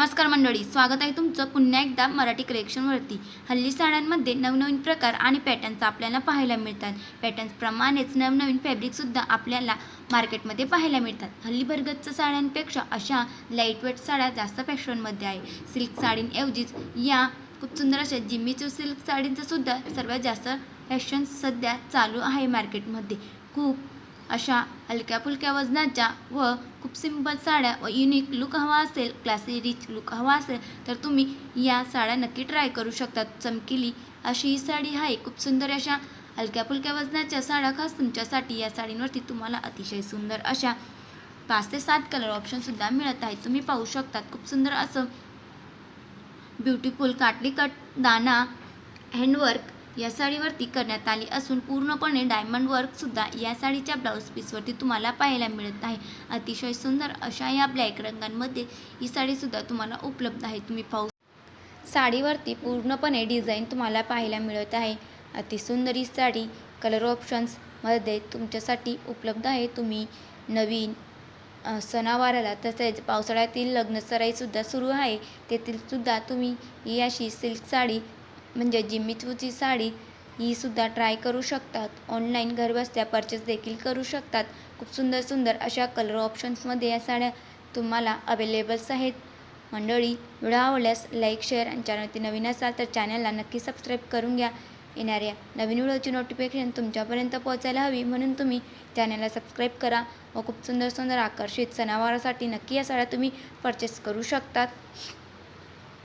नमस्कार मंडळी स्वागत आहे तुमचं पुन्हा एकदा मराठी कलेक्शनवरती हल्ली साड्यांमध्ये नवनवीन प्रकार आणि पॅटर्न्स आपल्याला पाहायला मिळतात. पॅटर्न्सप्रमाणेच नवनवीन फॅब्रिकसुद्धा आपल्याला मार्केटमध्ये पाहायला मिळतात. हल्ली भरगतच्या साड्यांपेक्षा अशा लाईटवेट साड्या जास्त फॅशनमध्ये आहे. सिल्क साडींऐवजीच या खूप सुंदर अशा जिम्मीचू सिल्क साडींचंसुद्धा सर्वात जास्त फॅशन सध्या चालू आहे मार्केटमध्ये खूप अशा हलक्या फुलक्या वजनाच्या व खूप सिंपल साड्या व युनिक लुक हवा असेल क्लासी रिच लुक हवा असेल तर तुम्ही या साड्या नक्की ट्राय करू शकता चमकिली अशी ही साडी आहे. खूप सुंदर अशा हलक्या फुलक्या वजनाच्या साड्या. खास तुमच्यासाठी या साडींवरती तुम्हाला अतिशय सुंदर अशा पाच ते सात कलर ऑप्शनसुद्धा मिळत आहेत. तुम्ही पाहू शकतात. खूप सुंदर असं ब्युटिफुल काटली कट दाना हँडवर्क या साडीवरती करण्यात आली असून पूर्णपणे डायमंड वर्कसुद्धा या साडीच्या ब्लाऊज पीसवरती तुम्हाला पाहायला मिळत आहे. अतिशय सुंदर अशा या ब्लॅक रंगांमध्ये ही साडीसुद्धा तुम्हाला उपलब्ध आहे. तुम्ही पाहू साडीवरती पूर्णपणे डिझाईन तुम्हाला पाहायला मिळत आहे. अतिसुंदर ही साडी कलर ऑप्शन्समध्ये तुमच्यासाठी उपलब्ध आहे. तुम्ही नवीन सणावाराला तसेच पावसाळ्यातील लग्नसराईसुद्धा सुरू आहे. तेथीलसुद्धा तुम्ही ही अशी सिल्क साडी म्हणजे जिम्मीचूची साडी ही सुद्धा ट्राय करू शकतात. ऑनलाईन घरबसल्या परचेस देखील करू शकतात. खूप सुंदर सुंदर अशा कलर ऑप्शन्समध्ये या साड्या तुम्हाला अवेलेबल्स आहेत. मंडळी व्हिडिओ आवडल्यास लाईक शेअर आणि चॅनलवरती नवीन असाल तर चॅनलला नक्की सबस्क्राईब करून घ्या. येणाऱ्या नवीन व्हिडिओची नोटिफिकेशन तुमच्यापर्यंत पोहोचायला हवी. म्हणून तुम्ही चॅनलला सबस्क्राईब करा व खूप सुंदर सुंदर आकर्षित सणावारासाठी नक्की या साड्या तुम्ही परचेस करू शकतात.